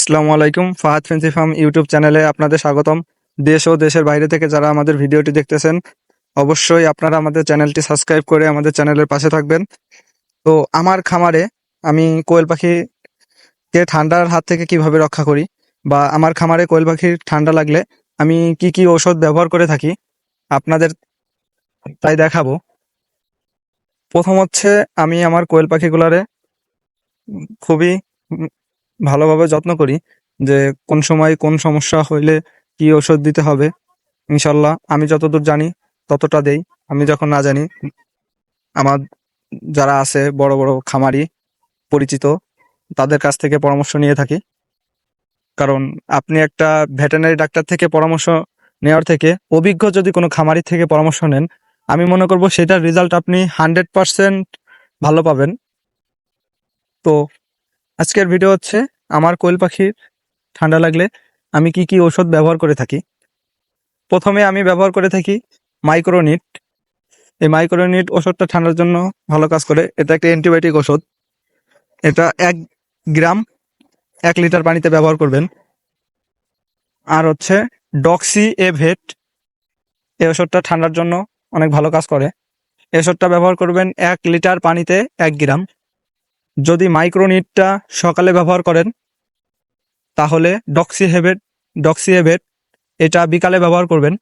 আসসালামু আলাইকুম, Fahad fancy farm YouTube চ্যানেলে আপনাদের স্বাগতম। দেশ ও দেশের বাইরে থেকে যারা আমাদের ভিডিওটি দেখতেছেন, অবশ্যই আপনারা আমাদের চ্যানেলটি সাবস্ক্রাইব করে আমাদের চ্যানেলের পাশে থাকবেন। তো আমার খামারে আমি কোয়েল পাখিকে ঠান্ডার হাত থেকে কীভাবে রক্ষা করি বা আমার খামারে কোয়েল পাখির ঠান্ডা লাগলে আমি কি কি ঔষধ ব্যবহার করে থাকি আপনাদের তাই দেখাবো। প্রথম হচ্ছে আমি আমার কোয়েল পাখিগুলারে খুবই ভালোভাবে যত্ন করি যে কোন সময় কোন সমস্যা হইলে কি ওষুধ দিতে হবে। ইনশাল্লাহ আমি যতদূর জানি ততটা দেই। আমি যখন না জানি, আমার যারা আছে বড় বড় খামারি পরিচিত, তাদের কাছ থেকে পরামর্শ নিয়ে থাকি। কারণ আপনি একটা ভেটেরিনারি ডাক্তার থেকে পরামর্শ নেওয়ার থেকে, অভিজ্ঞ যদি কোনো খামারি থেকে পরামর্শ নেন, আমি মনে করব সেটার রেজাল্ট আপনি হান্ড্রেড পারসেন্ট ভালো পাবেন। তো আজকের ভিডিও হচ্ছে আমার কোয়েল পাখির ঠান্ডা লাগলে আমি কি কি ওষুধ ব্যবহার করে থাকি। প্রথমে আমি ব্যবহার করে থাকি মাইক্রোনিট এই মাইক্রোনিট ওষুধটা ঠান্ডার জন্য ভালো কাজ করে। এটা একটা অ্যান্টিবায়োটিক ওষুধ এটা এক গ্রাম এক লিটার পানিতে ব্যবহার করবেন। আর হচ্ছে ডক্সি এভেট এই ওষুধটা ঠান্ডার জন্য অনেক ভালো কাজ করে। এই ওষুধটা ব্যবহার করবেন এক লিটার পানিতে এক গ্রাম। যদি মাইক্রোনিটটা সকালে ব্যবহার করেন, তাহলে ডক্সিহেভেট ডক্সিহেভেট এটা বিকালে ব্যবহার করবেন।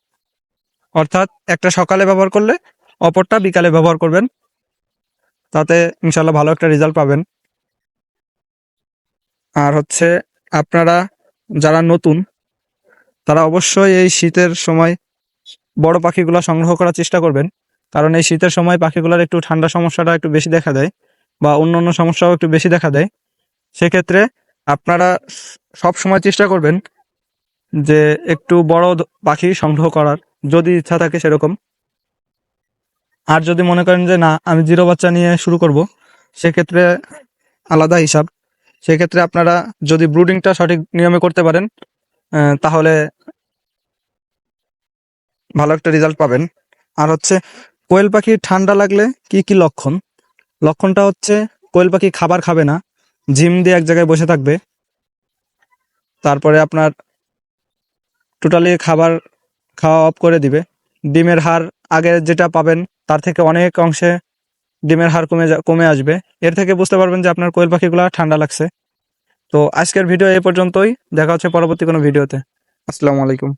অর্থাৎ একটা সকালে ব্যবহার করলে অপরটা বিকালে ব্যবহার করবেন। তাতে ইনশাল্লাহ ভালো একটা রেজাল্ট পাবেন। আর হচ্ছে আপনারা যারা নতুন, তারা অবশ্যই এই শীতের সময় বড় পাখিগুলো সংগ্রহ করার চেষ্টা করবেন। কারণ এই শীতের সময় পাখিগুলোর একটু ঠান্ডা সমস্যাটা একটু বেশি দেখা দেয়। বা অন্য অন্য সমস্যাও একটু বেশি দেখা দেয়, সেক্ষেত্রে আপনারা সব সময় চেষ্টা করবেন যে একটু বড় পাখি সংগ্রহ করার, যদি ইচ্ছা থাকে সেরকম। আর যদি মনে করেন যে না, আমি জিরো বাচ্চা নিয়ে শুরু করব, সেক্ষেত্রে আলাদা হিসাব। সেক্ষেত্রে আপনারা যদি ব্রুডিংটা সঠিক নিয়মে করতে পারেন তাহলে ভালো একটা রেজাল্ট পাবেন। আর হচ্ছে, কোয়েল পাখি ঠান্ডা লাগলে কি কি লক্ষণ? লক্ষণটা হচ্ছে কোয়েল পাখি খাবার খাবে না, জিম দিয়ে এক জায়গায় বসে থাকবে। তারপরে আপনার টোটালি খাবার খাওয়া অফ করে দিবে। ডিমের হার আগে যেটা পাবেন, তার থেকে অনেক অংশে ডিমের হার কমে কমে আসবে। এর থেকে বুঝতে পারবেন যে আপনার কোয়েল পাখিগুলো ঠান্ডা লাগছে। তো আজকের ভিডিও এই পর্যন্তই। দেখা হচ্ছে পরবর্তী কোনো ভিডিওতে। আসসালামু আলাইকুম।